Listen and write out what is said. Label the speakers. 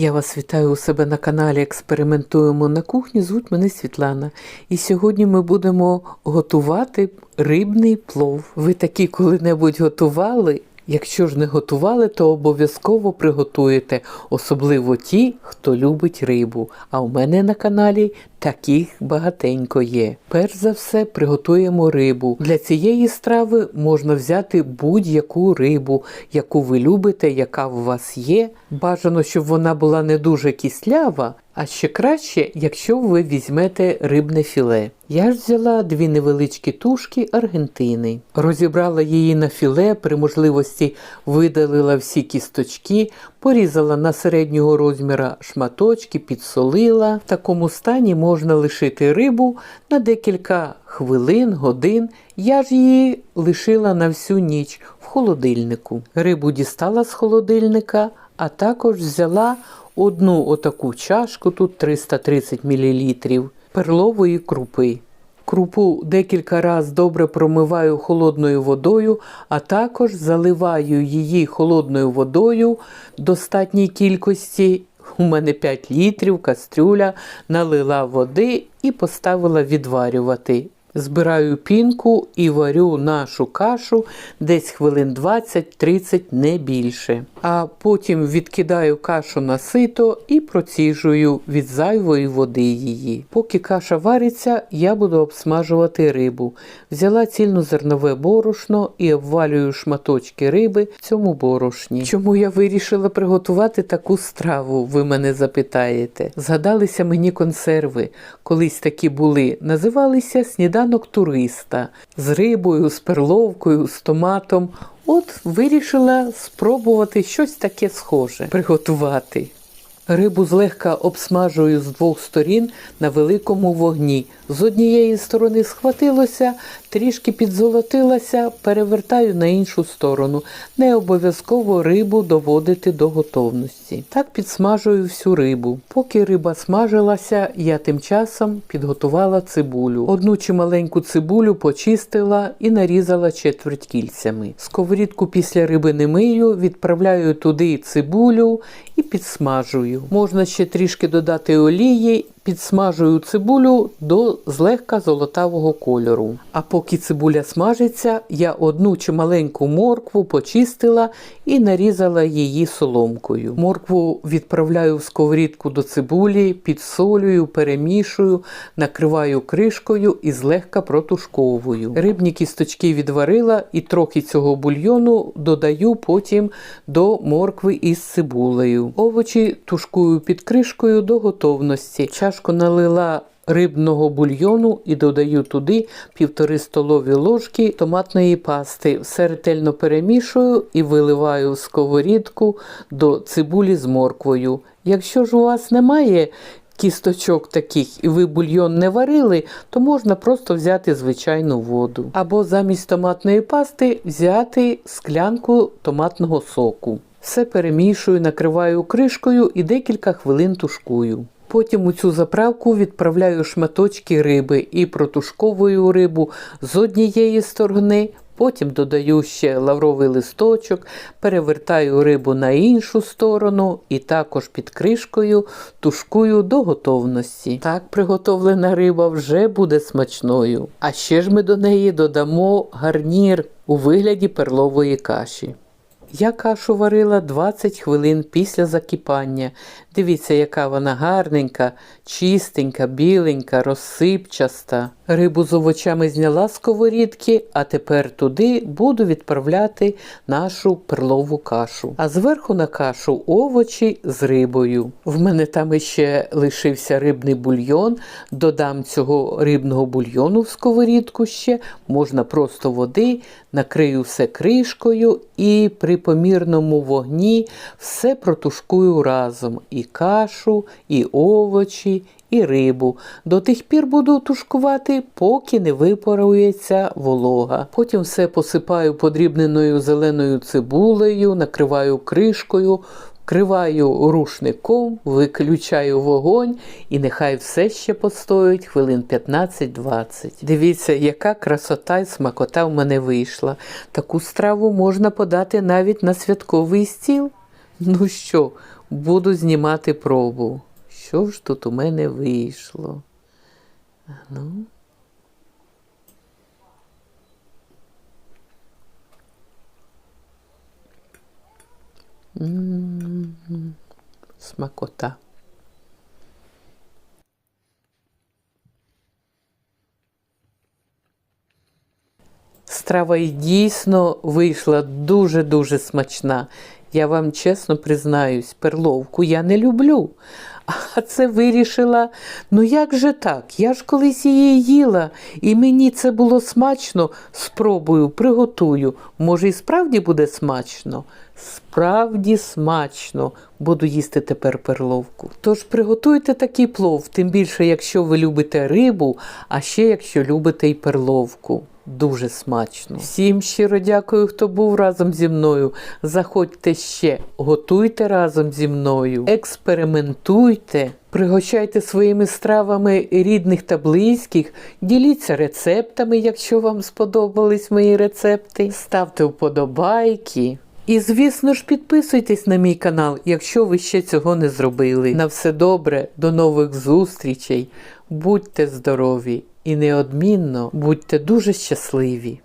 Speaker 1: Я вас вітаю у себе на каналі Експериментуємо на кухні. Звуть мене Світлана. І сьогодні ми будемо готувати рибний плов. Ви такі коли-небудь готували? Якщо ж не готували, то обов'язково приготуєте, особливо ті, хто любить рибу. А у мене на каналі таких багатенько є. Перш за все, приготуємо рибу. Для цієї страви можна взяти будь-яку рибу, яку ви любите, яка у вас є. Бажано, щоб вона була не дуже кислява. А ще краще, якщо ви візьмете рибне філе. Я ж взяла дві невеличкі тушки Аргентини. Розібрала її на філе, при можливості видалила всі кісточки, порізала на середнього розміра шматочки, підсолила. В такому стані можна лишити рибу на декілька хвилин, годин. Я ж її лишила на всю ніч в холодильнику. Рибу дістала з холодильника, а також взяла одну отаку чашку, тут 330 мл перлової крупи. Крупу декілька разів добре промиваю холодною водою, а також заливаю її холодною водою достатній кількості. У мене 5 літрів, кастрюля, налила води і поставила відварювати. Збираю пінку і варю нашу кашу десь хвилин 20-30, не більше. А потім відкидаю кашу на сито і проціжую від зайвої води її. Поки каша вариться, я буду обсмажувати рибу. Взяла цільнозернове борошно і обвалюю шматочки риби в цьому борошні. Чому я вирішила приготувати таку страву, ви мене запитаєте? Згадалися мені консерви. Колись такі були. Називалися сніданок туриста з рибою, з перловкою, з томатом. От вирішила спробувати щось таке схоже приготувати. Рибу злегка обсмажую з двох сторін на великому вогні. З однієї сторони схватилося, трішки підзолотилася, перевертаю на іншу сторону. Не обов'язково рибу доводити до готовності. Так підсмажую всю рибу. Поки риба смажилася, я тим часом підготувала цибулю. Одну чималеньку цибулю почистила і нарізала четверть кільцями. Сковорідку після риби не мию, відправляю туди цибулю і підсмажую. Можна ще трішки додати олії. Підсмажую цибулю до злегка золотавого кольору. А поки цибуля смажиться, я одну чималеньку моркву почистила і нарізала її соломкою. Моркву відправляю в сковорідку до цибулі, підсолюю, перемішую, накриваю кришкою і злегка протушковую. Рибні кісточки відварила і трохи цього бульйону додаю потім до моркви із цибулею. Овочі тушкую під кришкою до готовності. Чашку налила рибного бульйону і додаю туди півтори столові ложки томатної пасти. Все ретельно перемішую і виливаю в сковорідку до цибулі з морквою. Якщо ж у вас немає кісточок таких і ви бульйон не варили, то можна просто взяти звичайну воду. Або замість томатної пасти взяти склянку томатного соку. Все перемішую, накриваю кришкою і декілька хвилин тушкую. Потім у цю заправку відправляю шматочки риби і протушковую рибу з однієї сторони, потім додаю ще лавровий листочок, перевертаю рибу на іншу сторону і також під кришкою тушкую до готовності. Так приготовлена риба вже буде смачною. А ще ж ми до неї додамо гарнір у вигляді перлової каші. Я кашу варила 20 хвилин після закипання. Дивіться, яка вона гарненька, чистенька, біленька, розсипчаста. Рибу з овочами зняла з сковорідки, а тепер туди буду відправляти нашу перлову кашу. А зверху на кашу овочі з рибою. В мене там іще лишився рибний бульйон. Додам цього рибного бульйону в сковорідку ще, можна просто води, накрию все кришкою і при помірному вогні все протушкую разом. І кашу, і овочі, і рибу. До тих пір буду тушкувати, поки не випарується волога. Потім все посипаю подрібненою зеленою цибулею, накриваю кришкою. Вкриваю рушником, виключаю вогонь і нехай все ще постоїть хвилин 15-20. Дивіться, яка красота і смакота в мене вийшла. Таку страву можна подати навіть на святковий стіл. Ну що, буду знімати пробу. Що ж тут у мене вийшло? Ну. М, Смакота. Страва і дійсно вийшла дуже-дуже смачна. Я вам чесно признаюсь, перловку я не люблю. А це вирішила, ну як же так? Я ж колись її їла, і мені це було смачно. Спробую, приготую. Може, і справді буде смачно? Справді смачно. Буду їсти тепер перловку. Тож приготуйте такий плов, тим більше, якщо ви любите рибу, а ще якщо любите і перловку. Дуже смачно. Всім щиро дякую, хто був разом зі мною. Заходьте ще, готуйте разом зі мною, експериментуйте, пригощайте своїми стравами рідних та близьких, діліться рецептами, якщо вам сподобались мої рецепти. Ставте вподобайки. І, звісно ж, підписуйтесь на мій канал, якщо ви ще цього не зробили. На все добре, до нових зустрічей. Будьте здорові і неодмінно будьте дуже щасливі.